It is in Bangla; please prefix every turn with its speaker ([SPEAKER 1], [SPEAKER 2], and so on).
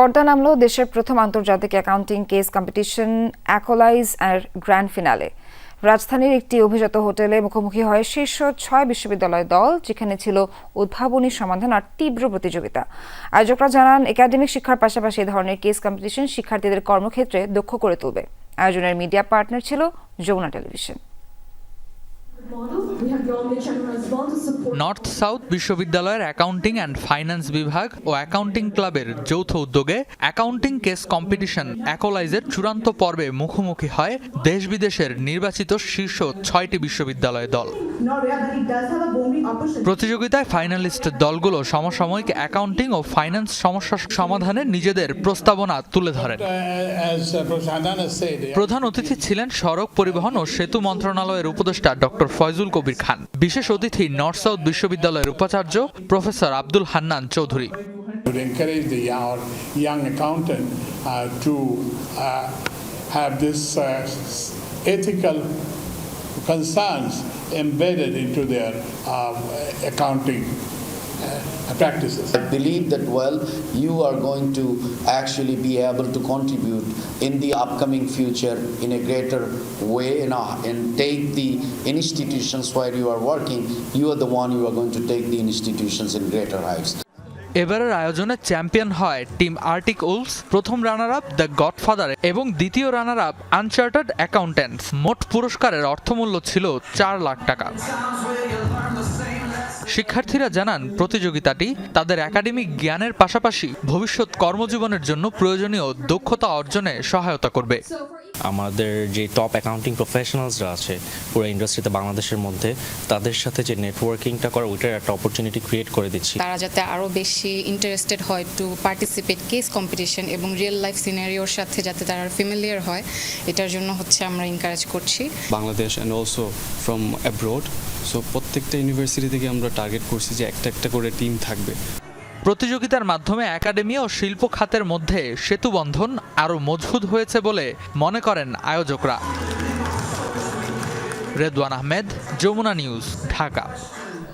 [SPEAKER 1] পর্দা নামলো দেশের প্রথম আন্তর্জাতিক অ্যাকাউন্টিং কেস কম্পিটিশন অ্যাকোলাইজ আর গ্র্যান্ড ফিনালে। রাজধানীর একটি অভিজাত হোটেলে মুখোমুখি হয় শীর্ষ ছয় বিশ্ববিদ্যালয় দল, যেখানে ছিল উদ্ভাবনী সমাধান আর তীব্র প্রতিযোগিতা। আয়োজকরা জানান, একাডেমিক শিক্ষার পাশাপাশি এ ধরনের কেস কম্পিটিশন শিক্ষার্থীদের কর্মক্ষেত্রে দক্ষ করে তুলবে। আয়োজনের মিডিয়া পার্টনার ছিল যমুনা টেলিভিশন।
[SPEAKER 2] নর্থ সাউথ বিশ্ববিদ্যালয়ের অ্যাকাউন্টিং অ্যান্ড ফাইন্যান্স বিভাগ ও অ্যাকাউন্টিং ক্লাবের যৌথ উদ্যোগে অ্যাকাউন্টিং কেস কম্পিটিশন অ্যাকোলাইজের চূড়ান্ত পর্বে মুখোমুখি হয় দেশ বিদেশের নির্বাচিত শীর্ষ ছয়টি বিশ্ববিদ্যালয় দল. প্রতিযোগিতায় ফাইনালিস্ট দলগুলো সমসাময়িক অ্যাকাউন্টিং ও ফাইন্যান্স সমস্যা সমাধানে নিজেদের প্রস্তাবনা তুলে ধরেন প্রধান অতিথি ছিলেন সড়ক পরিবহন ও সেতু মন্ত্রণালয়ের উপদেষ্টা ডক্টর ফয়জুল কবির খান বিশেষ অতিথি নর্থ সাউথ বিশ্ববিদ্যালয়ের উপাচার্য professor Abdul Hannan Chowdhury
[SPEAKER 3] would encourage the our young accountant uh, to uh, have this uh, ethical concerns embedded into their um, accounting uh, practices.
[SPEAKER 4] I believe that, well, you are going to actually be able to contribute in the upcoming future in a greater way you know, and take the institutions where you are working, you are the one who are going to take the institutions in greater heights.
[SPEAKER 2] এবারের আয়োজনে চ্যাম্পিয়ন হয় টিম আর্টিক উলস প্রথম রানার আপ দ্য গডফাদার এবং দ্বিতীয় রানার আপ আনচার্টার্ড অ্যাকাউন্ট্যান্টস। মোট পুরস্কারের অর্থমূল্য ছিল চার লাখ টাকা। শিক্ষার্থীরা জানান প্রতিযোগিতাটি তাদের একাডেমিক জ্ঞানের পাশাপাশি ভবিষ্যৎ কর্মজীবনের জন্য প্রয়োজনীয় দক্ষতা অর্জনে সহায়তা করবে।
[SPEAKER 5] আমাদের যে টপ অ্যাকাউন্টিং প্রফেশনালসরা আছে পুরো ইন্ডাস্ট্রিতে বাংলাদেশের মধ্যে তাদের সাথে যে নেটওয়ার্কিংটা করা ওইটার একটা অপরচুনিটি ক্রিয়েট করে দিচ্ছি।
[SPEAKER 6] তারা যাতে আরও বেশি ইন্টারেস্টেড হয় টু পার্টিসিপেট কেস কম্পিটিশন এবং রিয়েল লাইফ সিনারিওর সাথে যাতে তারা ফ্যামিলিয়ার হয় এটার জন্য হচ্ছে আমরা এনকারেজ করছি।
[SPEAKER 7] Bangladesh and also from abroad so প্রত্যেকটা ইউনিভার্সিটি থেকে আমরা টার্গেট করছি যে একটা একটা করে টিম থাকবে।
[SPEAKER 2] প্রতিযোগিতার মাধ্যমে একাডেমি ও শিল্প খাতের মধ্যে সেতুবন্ধন আরও মজবুত হয়েছে বলে মনে করেন আয়োজকরা। রেদওয়ান আহমেদ, যমুনা নিউজ, ঢাকা।